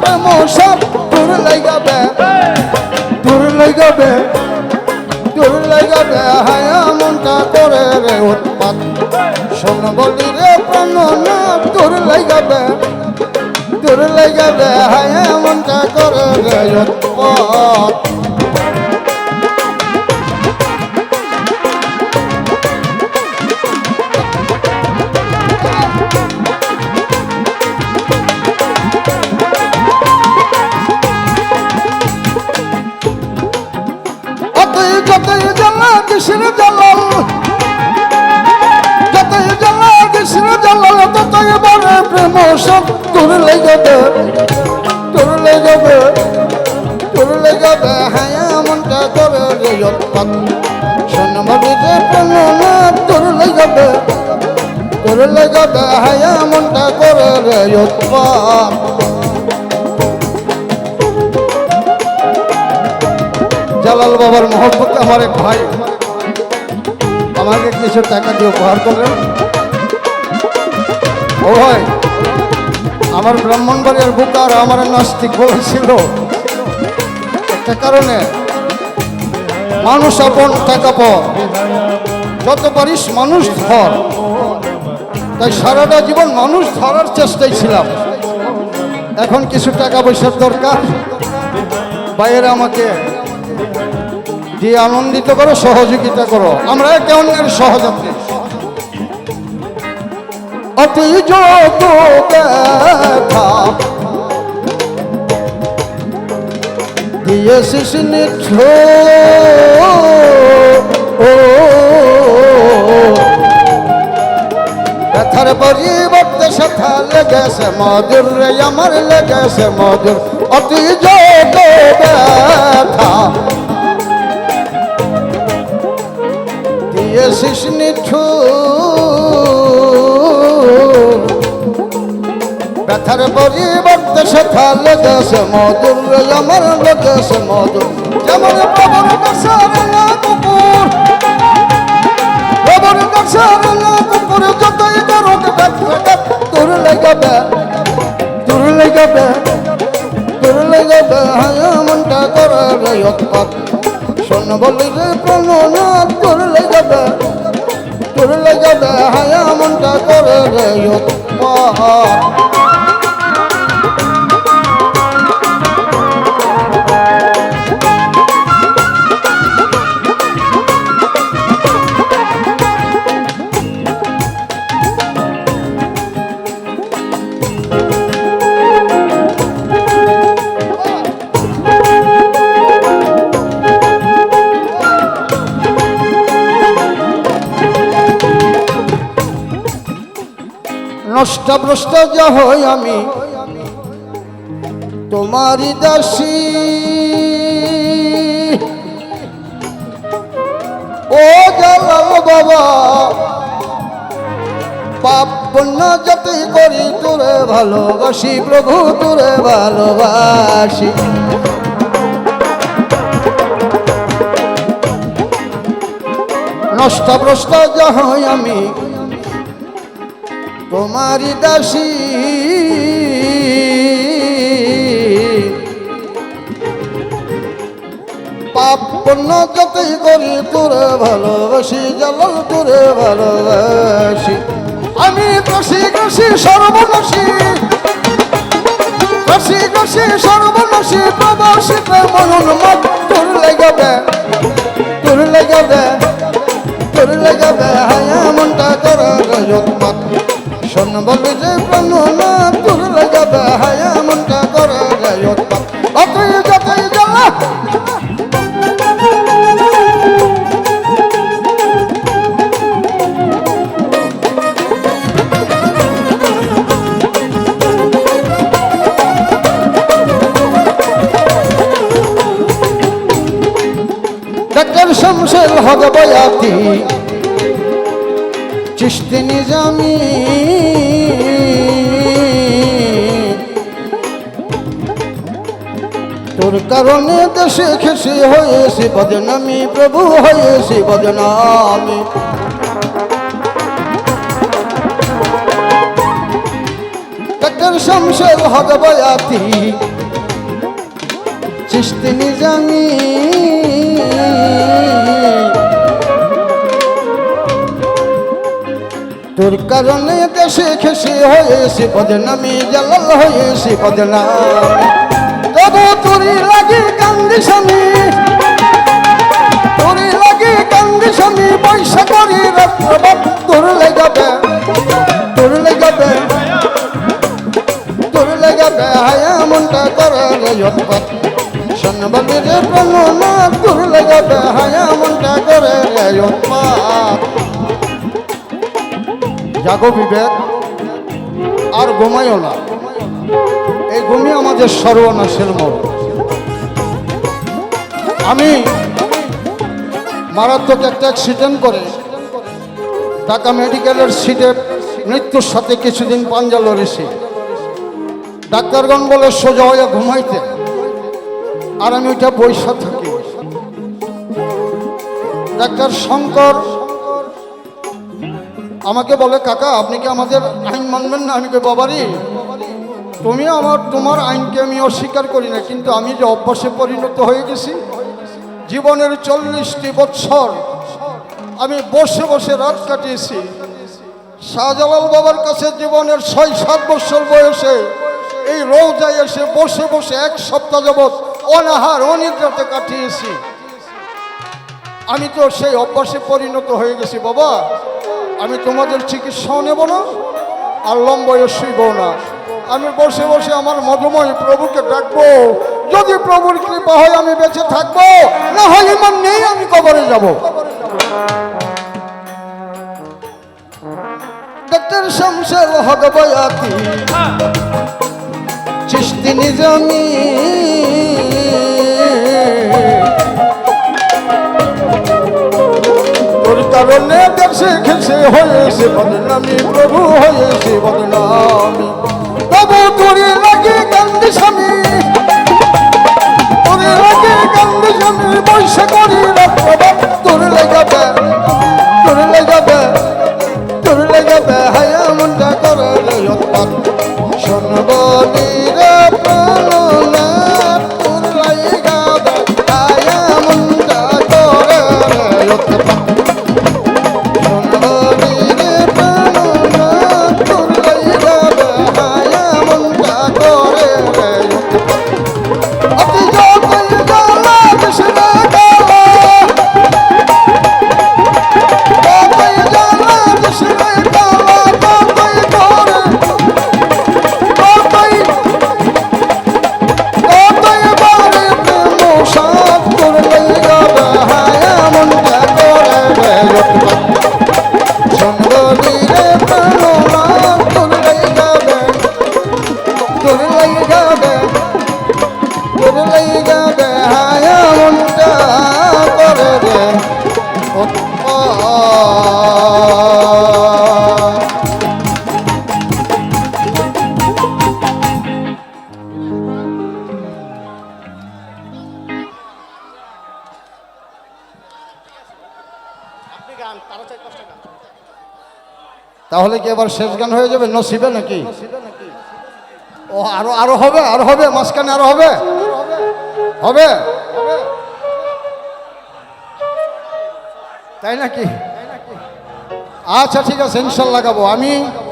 প্রেম সব দূর লাগাবে দূর লাগাবে দূর লাগাবে হায়া মনটা করে রে উৎপাত। শোন বলি রে প্রাণ না দূর লাগাবে দূর লাগাবে হায়া মনটা করে রে উৎপাত। সব তোর লেগেবে তোর লেগেবে তোর লেগেবে হ্যাঁ মনটা করে রে উৎপাত শোন মরিতে প্রেম না, তোর লেগেবে তোর লেগেবে হ্যাঁ মনটা করে রে উৎপাত জালাল বাবার মহব্বত আমার এক ভাই। আমাকে কিছু টাকা দিয়ে উপহার করলেন। ও আমার ব্রাহ্মণবাড়িয়ার বুকার আমার নাস্তিক বলেছিল। একটা কারণে মানুষ আপন, টাকা পর। যত পারিস মানুষ ধর। তাই সারাটা জীবন মানুষ ধরার চেষ্টায় ছিলাম। এখন কিছু টাকা পয়সার দরকার। বাইরে আমাকে দিয়ে আনন্দিত করো, সহযোগিতা করো। আমরা একে অন্যের সহযাত্রী। অতি যোগ ব্যথা দিয়েছিস নিঠো ও ব্যথার পরিবর্তে সেথা লেগেছে মধুর রে আমার লেগেছে মধুর অতি যোগ ব্যথা দিয়েছিস নিঠু ব্যথার পরিবর্তে সেথা লেগেছে মধুর আমার লেগেছে মধুর। যেমন প্রবর গাছের না কুকুর প্রবর গাছের না কুকুর যতই করুক তোর লেগাবে তোর লেগাবে তোর লেগাবে হায়া মনটা করে রে উৎপাত শোন বলি রে প্রণনা তোর লেগাবে তোর লেগাবে হায়া মনটা করে নষ্ট ভ্রষ্ট হই আমি। তোমারই দাসী। ও জালাল বাবা, পাপ পুণ্য যতই করি তোরে ভালোবাসি, প্রভু তোরে ভালোবাসি। নষ্ট ভ্রষ্ট যা হই আমি। তোমারি দাসী। পাপ যতই করি, তোরে ভালোবাসি জালাল তোরে ভালোবাসি। আমি কষি কষি সর্বনাশী। কষি কষি সর্বনাশী, প্রবাসীতে মরণ মত তোর লেগাবে তোর লেগাবে তোর লেগাবে। হায়া মনটা করা রজত বলি যে প্রাণ না তোর লাগাবে হায়া মনটা করে যায় উৎপাত অতই যতই জ্বালা। ডাক্তার হক বয়াতি, চিস্তি নিজামি। তোর কারণে দেশে খেসি হয়েছি বদনামি, প্রভু হয়েছি বদনামি। ডাক্তার শামসের হক বয়াতি চিস্তি নিজামি। তোর কারণে দেশে খেসে হয়েছে বদনামি, জালাল হয়েছে বদনামি। তবু তোরই লাগে কান্দি স্বামী তোরই লাগে পয়সা করি রাত্র বাপ তোর লেগাবে তোর লেগাবে তোর লেগাবে হায়া মনটা করে রে যৎপথ প্রণনা তোর হায়া মনটা করে জাগো বিবেক, আর ঘুমাইও না। ঘুমিয়ে আমাদের সর্বনাশের মোড় আমি মারাত্মক একটা অ্যাক্সিডেন্ট করে ঢাকা মেডিকেলের সিটে মৃত্যুর সাথে কিছুদিন পাঞ্জা লড়েছি। ডাক্তারগণ বলে সোজা হয়ে ঘুমাইতে। আর আমি ওইটা বৈশা থাকি। ডাক্তার শঙ্কর আমাকে বলে, কাকা, আপনি কি আমাদের আইন মানবেন না? আমি কে বাবারি তুমি আমার, তোমার আইনকে আমি অস্বীকার করি না, কিন্তু আমি যে অভ্যাসে পরিণত হয়ে গেছি, জীবনের চল্লিশটি বৎসর আমি বসে বসে রাত কাটিয়েছি। শাহজালাল বাবার কাছে জীবনের ছয়, সাত বছর বয়সে এই রোজায় এসে বসে বসে এক সপ্তাহ যাবৎ অনাহার, অনিদ্রাতে কাটিয়েছি। আমি তো সেই অভ্যাসে পরিণত হয়ে গেছি, বাবা। আমি তোমাদের চিকিৎসাও নেব না, আর লম্বয়ে শুইব না। আমি বসে বসে আমার মধুময় প্রভুকে ডাকবো। যদি প্রভুর কৃপা হয় আমি বেঁচে থাকব, না হয় ইমান নেই আমি কবরে যাব। ডাক্তার শামসের হক বয়াতি চিস্তি নিজামি কারণে দেশে খেসে হয়েছে বদনামি, প্রভু হয়েছে বদনামি। তবু তাহলে কি এবার শেষ গান হয়ে যাবে? নসিবে নাকি? ও, আরও আরও হবে আরও হবে, মাঝখানে আরও হবে? হবে? তাই নাকি? আচ্ছা ঠিক আছে, ইনশাল্লাহ গাবো। আমি